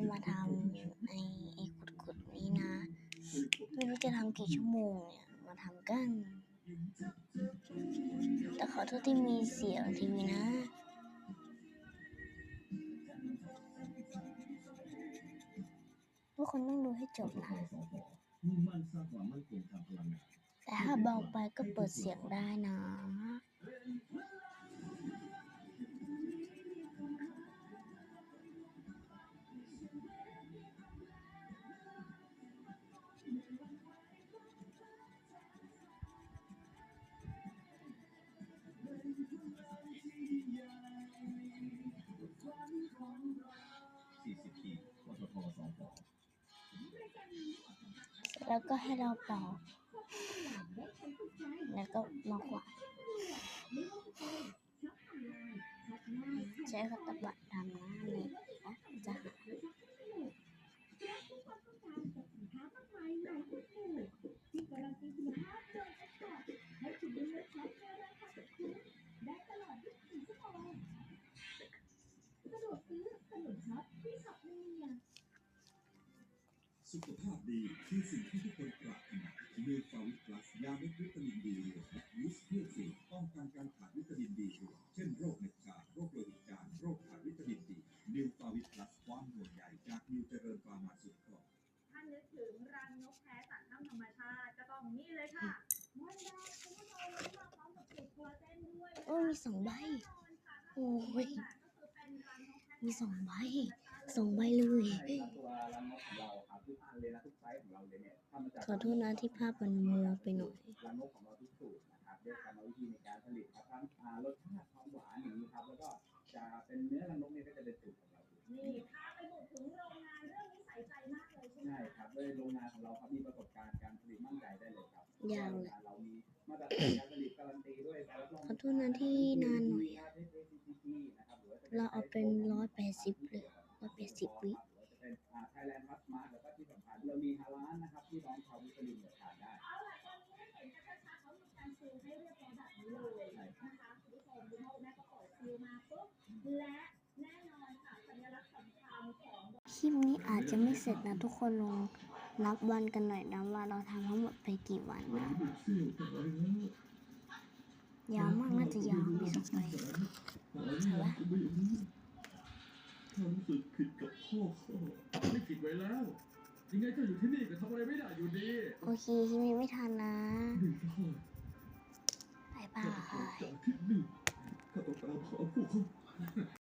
ะมาทำไอ้ไอ้ขุดๆนี้นะไม่รู้จะทำกี่ชั่วโมงเนี่ยมาทำกัน แต่ขอโทษที่มีเสียงทีวีนะทุกคนต้องดูให้จบนะแต่ถ้าเบาไปก็เปิดเสียงได้นะ แล้วก็ให้เราเป่าแล้วก็มาขวานใช้กระตะบัดทำนะนี่นะจะหาสะดวกซื้อขนมช็อปที่ช็อปมีเนีย สุขภาพดีคือสิ่งที่ทุกคนปรารถนาเลือฟาวิตลัสยาเม็ดวิตามินดีและยูสเพื่อสิ่งป้องกันการขาดวิตามินดีเช่นโรคเม็ดชาโรคโลหิตจางโรคขาดวิตามินดีนิวฟาวิตลัสความห่วงใยจากนิวเจริญฟาร์มาสุดครอบถ้านนึกถึงรังนกแท้จากถ้ำธรรมชาติก็ต้องนี่เลยค่ะมันดาคุณผู้ชมวันนี้มาพร้อมกับสูตรโคลลาเจนด้วยโอ้ยมีสองใบโอ้ยมีสองใบสองใบเลยตัวรังนกของเรา ทุกอันเลยนะทุกไซส์ของเราเลยเนี่ยทำมาจากขอโทษนะที่ภาพมันมัวไปหน่อยรังนกของเราทุกสูตรนะครับด้วยกรรมวิธีในการผลิตครับทั้งรสชาติความหวานอย่างนี้ครับ แล้วก็จะเป็นเนื้อรังนกเนี่ยก็จะเป็นสูตรของเรานี่พาไปบุกถึงโรงงานเรื่องนี้ใส่ใจมากเลยใช่ไหมใช่ครับด้วยโรงงานของเราครับมีประสบการณ์การผลิตมั่นใจได้เลยครับยาวเลยโรงเรามีมาตรฐานการผลิตการันตีด้วยการรับรองขอโทษนะที่นานหน่อยเราเอาเป็นร้อยแปดสิบเลยร้อยแปดสิบวิ ฮาลานนะครับที่น้องชาวมุสลิมเนี่ยทานได้ เอาล่ะตอนนี้เห็นชัดๆเขามีการซีลให้เรียบร้อยแบบนี้เลยนะคะคุณผู้ชมคุณพ่อคุณแม่ก็เปิดซีลมาปุ๊บและแน่นอนค่ะสัญลักษณ์สำคัญของ คลิปนี้อาจจะไม่เสร็จนะทุกคนลองนับวันกันหน่อยนะว่าเราทำทั้งหมดไปกี่วันนะเสี่ยวตายแล้วยาวมากน่าจะยาวมีสองใบใช่ปะไม่รู้ความรู้สึกผิดกับพ่อเขาไม่ผิดไว้แล้ว ยังไงก็อยู่ที่นี่ก็ทำอะไรไม่ได้อยู่ดี โอเคคลิปนี้ไม่ทันนะ หนึ่งพ่อบายบาข้ายจากที่หนึ่ง